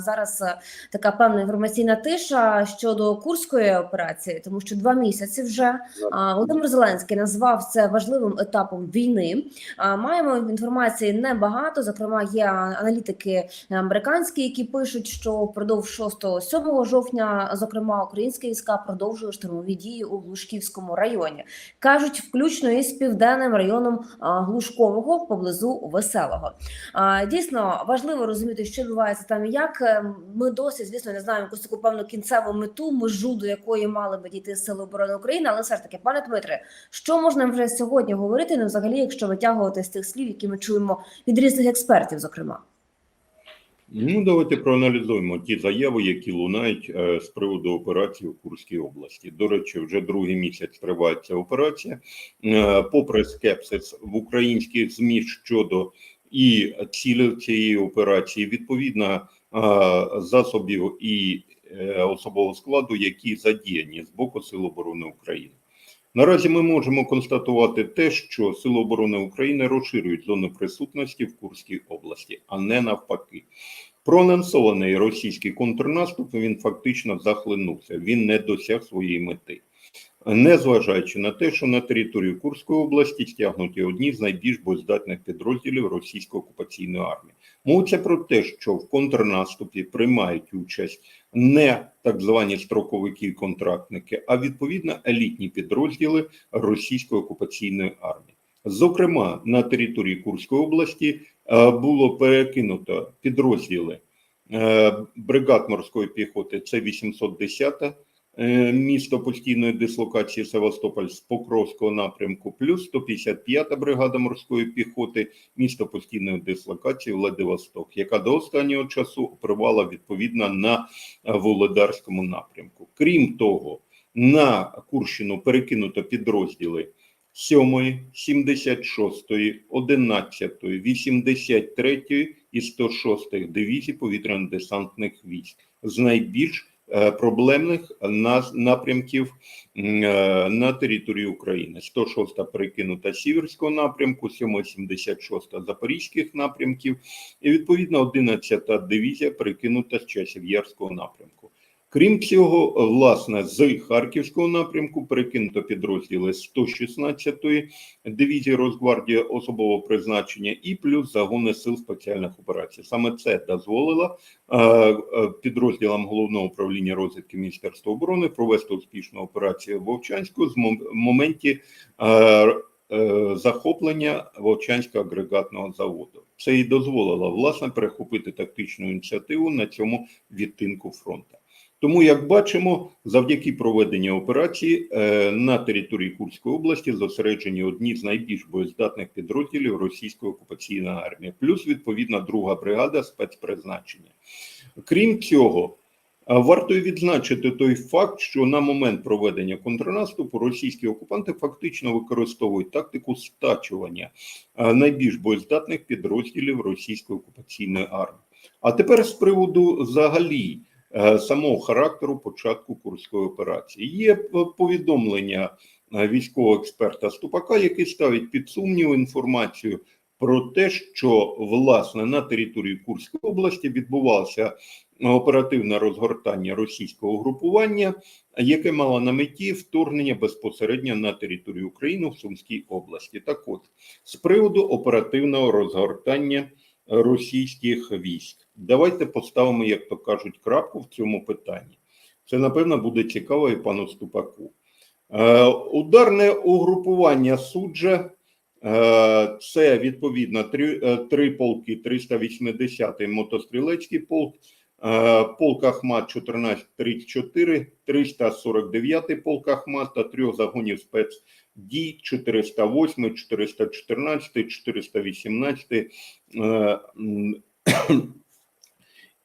Зараз е, така певна інформаційна тиша щодо курської операції, тому що два місяці вже Володимир Зеленський назвав це важливим етапом війни. Маємо інформації небагато. Зокрема, є аналітики американські, які пишуть, що впродовж 6-7 жовтня, зокрема, українські війська продовжують штурмові дії у Глушківському районі. кажуть, включно із південним районом Глушкового поблизу Веселого. Дійсно важливо розуміти, що відбувається там і як. Е, Ми досі, звісно, не знаємо якусь таку певну кінцеву мету, межу до якої мали би дійти Сили оборони України. Але все ж таки, пане Дмитре, що можна вже сьогодні говорити? Ну, взагалі, якщо витягувати з тих слів, які ми чуємо від різних експертів, зокрема. Ну, давайте проаналізуємо ті заяви, які лунають е, з приводу операції в Курській області. До речі, вже другий місяць триває ця операція. Е, попри скепсис в українських змі щодо і цілі цієї операції, відповідно е, засобів і е, особового складу, які задіяні з боку Сил оборони України. Наразі ми можемо констатувати те, що Сили оборони України розширюють зону присутності в Курській області, а не навпаки. Проанонсований російський контрнаступ він фактично захлинувся, він не досяг своєї мети. Незважаючи на те, що на територію Курської області стягнуті одні з найбільш боєздатних підрозділів російської окупаційної армії. Мовиться про те, що в контрнаступі приймають участь не так звані строковики і контрактники, а відповідно елітні підрозділи російської окупаційної армії. Зокрема, на території Курської області е, було перекинуто підрозділи е, бригад морської піхоти. Це 810 е, місто постійної дислокації Севастополь з Покровського напрямку, плюс 155-та бригада морської піхоти, місто постійної дислокації Владивосток, яка до останнього часу оперувала відповідно на Володарському напрямку. Крім того, на Курщину перекинуто підрозділи 7, 76, 11, 83 і 106 дивізій повітряно-десантних військ з найбільш е, проблемних нас- напрямків е, на території України. 106 перекинута Сіверського напрямку, 7, 76 запорізьких напрямків і відповідно 11 дивізія перекинута з Часів'ярського напрямку. Крім цього, власне, з Харківського напрямку перекинуто підрозділи 116-ї дивізії Росгвардії особового призначення і плюс загони сил спеціальних операцій. Саме це дозволило е, е, підрозділам головного управління розвідки Міністерства оборони провести успішну операцію в Вовчанську з моменті е, захоплення Вовчанського агрегатного заводу. Це і дозволило власне перехопити тактичну ініціативу на цьому відтинку фронту. Тому, як бачимо, завдяки проведенню операції е, на території Курської області зосереджені одні з найбільш боєздатних підрозділів російської окупаційної армії, плюс відповідна друга бригада спецпризначення. Крім цього, Варто відзначити той факт, що на момент проведення контрнаступу російські окупанти фактично використовують тактику стачування найбільш боєздатних підрозділів російської окупаційної армії. А тепер з приводу взагалі е, самого характеру початку курської операції є е, повідомлення е, військового експерта Ступака, який ставить під сумнів інформацію про те, що власне на території Курської області відбувалося оперативне розгортання російського угрупування, яке мало на меті вторгнення безпосередньо на територію України в Сумській області. Так от, з приводу оперативного розгортання російських військ, давайте поставимо, як то кажуть, крапку в цьому питанні. Це, напевно, буде цікаво і пану Ступаку. Е, ударне угрупування суджа Е, Це відповідно три, е, три полки: 380-й мотострілецький полк, полк Ахмат 1434, 349-й полк Ахмат та трьох загонів спецдій 408, 414, 418 е, м,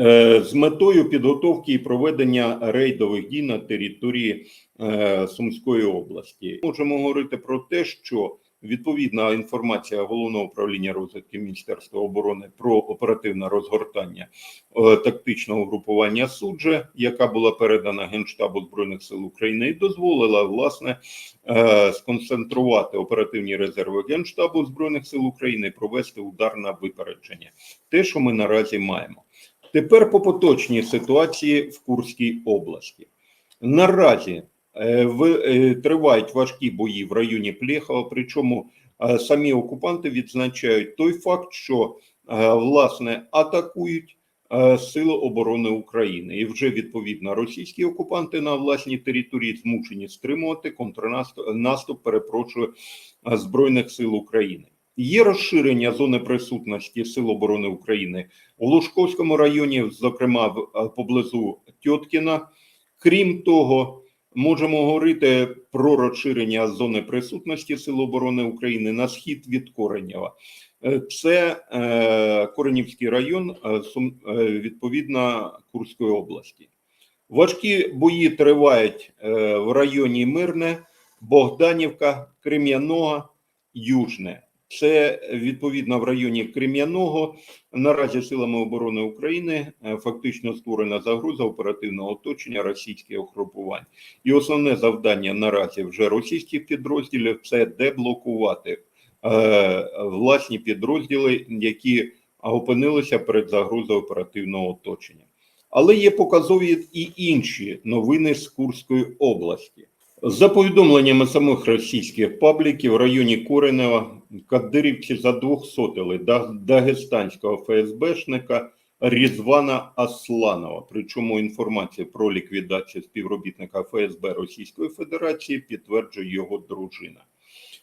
е, з метою підготовки і проведення рейдових дій на території е, Сумської області. Можемо говорити про те, що відповідна інформація головного управління розвідки Міністерства оборони про оперативне розгортання е, тактичного групування суджа, яка була передана Генштабу збройних сил України, і дозволила власне е, сконцентрувати оперативні резерви Генштабу збройних сил України, і провести удар на випередження. Те, що ми наразі маємо. Тепер по поточній ситуації в Курській області. Наразі тривають важкі бої в районі Плєхова, причому е, самі окупанти відзначають той факт, що е, власне атакують е, Сили оборони України, і вже відповідно російські окупанти на власній території змушені стримувати контрнаступ наступ, перепрошую е, збройних сил України. Є розширення зони присутності Сил оборони України у Лужковському районі, зокрема в- е, поблизу Тьоткіна. Крім того, можемо говорити про розширення зони присутності Сил оборони України на схід від Коренєва. Е, Це е, Коренівський район, е, відповідно Курської області. Важкі бої тривають в районі Мирне, Богданівка, Крем'яного, Южне. Це відповідно в районі Крем'яного. Наразі силами оборони України е, фактично створена загроза оперативного оточення російських угрупувань. І основне завдання наразі вже російських підрозділів це деблокувати е, власні підрозділи, які опинилися перед загрозою оперативного оточення. Але є показові і інші новини з Курської області. За повідомленнями самих російських пабліків, в районі Коренева кадирівці задвохсотили да- дагестанського ФСБшника Різвана Асланова. Причому інформацію про ліквідацію співробітника ФСБ Російської Федерації підтверджує його дружина.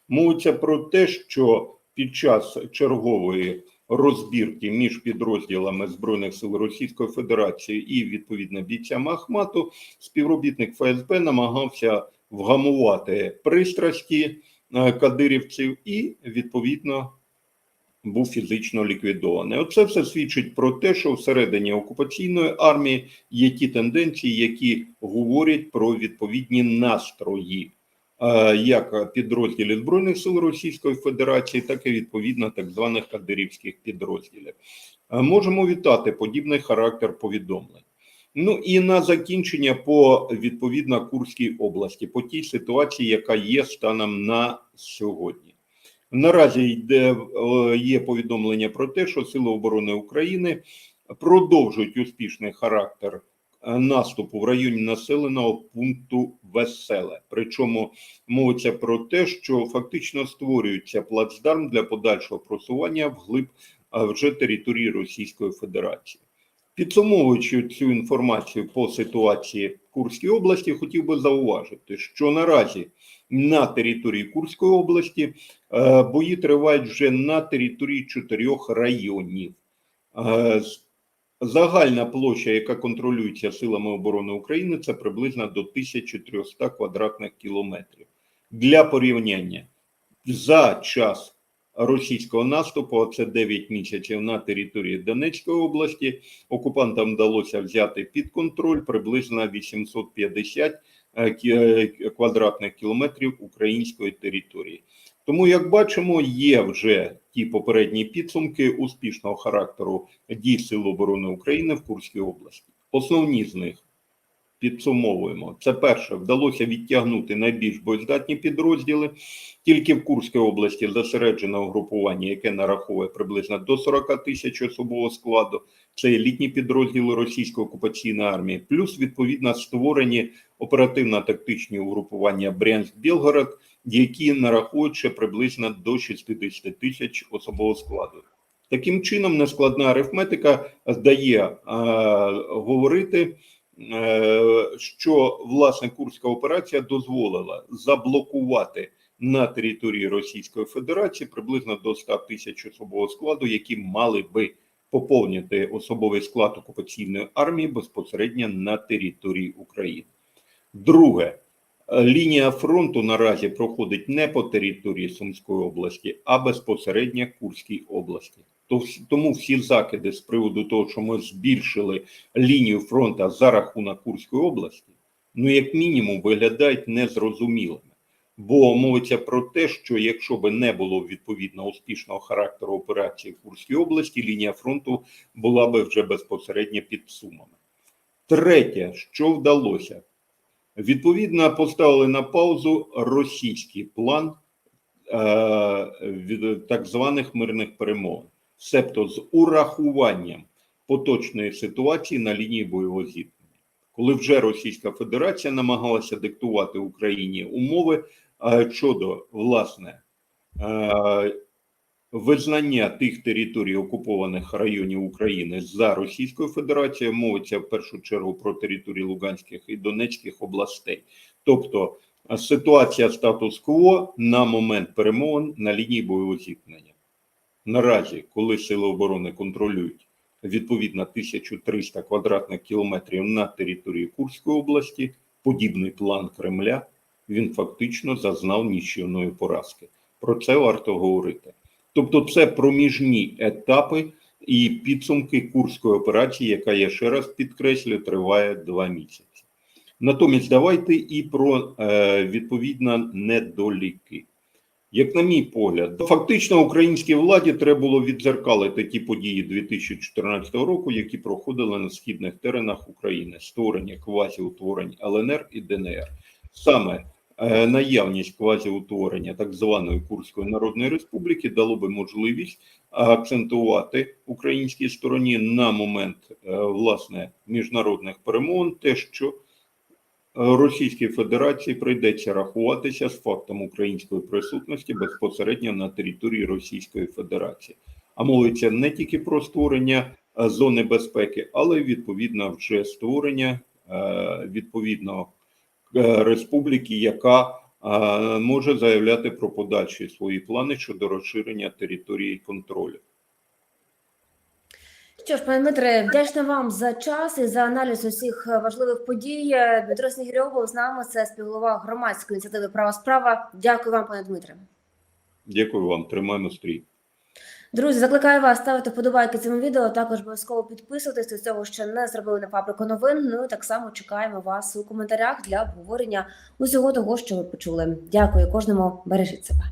Мовиться про те, що під час чергової розбірки між підрозділами Збройних сил Російської Федерації і відповідно бійцями Ахмату співробітник ФСБ намагався вгамувати пристрасті кадирівців і відповідно був фізично ліквідований. Оце все свідчить про те, що всередині окупаційної армії є ті тенденції, які говорять про відповідні настрої. е, Як підрозділів Збройних сил Російської Федерації, так і відповідно так званих кадирівських підрозділів. Е, Можемо вітати подібний характер повідомлень. Ну і на закінчення по відповідно Курській області, по тій ситуації, яка є станом на сьогодні. Наразі йде е, є повідомлення про те, що Сили оборони України продовжують успішний характер е, наступу в районі населеного пункту Веселе. Причому мовиться про те, що фактично створюється плацдарм для подальшого просування вглиб е, вже території Російської Федерації. Підсумовуючи цю інформацію по ситуації в Курській області, хотів би зауважити, що наразі на території Курської області е, бої тривають вже на території чотирьох районів. Е, Загальна площа, яка контролюється силами оборони України, це приблизно до 1300 квадратних кілометрів. Для порівняння за час російського наступу, це 9 місяців на території Донецької області, окупантам вдалося взяти під контроль приблизно 850 е, е, квадратних кілометрів української території. Тому, як бачимо, є вже ті попередні підсумки успішного характеру дій Сил оборони України в Курській області. Основні з них підсумовуємо. Це перше, вдалося відтягнути найбільш боєздатні підрозділи. Тільки в Курській області зосереджено угрупування, яке нараховує приблизно до 40 тисяч особового складу. Це елітні підрозділи російської окупаційної армії, плюс відповідно створені оперативно-тактичні угрупування Брянськ-Білгород, які нарахують ще приблизно до 60 тисяч особового складу. Таким чином, нескладна арифметика дає е, говорити, що власне Курська операція дозволила заблокувати на території Російської Федерації приблизно до 100 тисяч особового складу, які мали би поповнити особовий склад окупаційної армії безпосередньо на території України. Друге, е, лінія фронту наразі проходить не по території Сумської області, а безпосередньо Курській області. Тому всі закиди з приводу того, що ми збільшили лінію фронту за рахунок Курської області, ну як мінімум виглядають незрозумілими. Бо мовиться про те, що якщо би не було відповідно успішного характеру операції в Курській області, лінія фронту була би вже безпосередньо під сумами. Третє, що вдалося, відповідно поставили на паузу російський план е, так званих мирних перемовин, себто з урахуванням поточної ситуації на лінії бойового зіткнення. Коли вже Російська Федерація намагалася диктувати Україні умови е, щодо власне е, визнання тих територій окупованих районів України за Російською Федерацією, мовиться в першу чергу про території Луганських і Донецьких областей. Тобто е, ситуація статус-кво на момент перемовин на лінії бойового зіткнення. Наразі, коли сили оборони контролюють відповідно 1300 квадратних кілометрів на території Курської області, подібний план Кремля він фактично зазнав ніщівної поразки. Про це варто говорити. Тобто, це проміжні етапи і підсумки Курської операції, яка я ще раз підкреслю, триває два місяці. Натомість, давайте і про е, відповідно недоліки. Як на мій погляд, фактично українській владі треба було відзеркалити ті події 2014 року, які проходили на східних теренах України, створення квазіутворень ЛНР і ДНР. Саме е, наявність квазіутворення так званої Курської Народної Республіки дало би можливість акцентувати українській стороні на момент е, власне міжнародних перемовин, те, що Російській Федерації прийдеться рахуватися з фактом української присутності безпосередньо на території Російської Федерації. А мовиться не тільки про створення е, зони безпеки, але й відповідно вже створення е, відповідно е, республіки, яка е, може заявляти про подальші свої плани щодо розширення території контролю. Що ж, пане Дмитре, вдячна вам за час і за аналіз усіх важливих подій. Дмитро Снігирьов був з нами. Це співголова громадської ініціативи Права справа. Дякую вам, пане Дмитре. Дякую вам, тримаємо стрій. Друзі, закликаю вас ставити вподобайки цьому відео. Також обов'язково підписуйтесь до цього, що не зробили на фабрику новин. Ну і так само чекаємо вас у коментарях для обговорення усього того, що ви почули. Дякую кожному. Бережіть себе.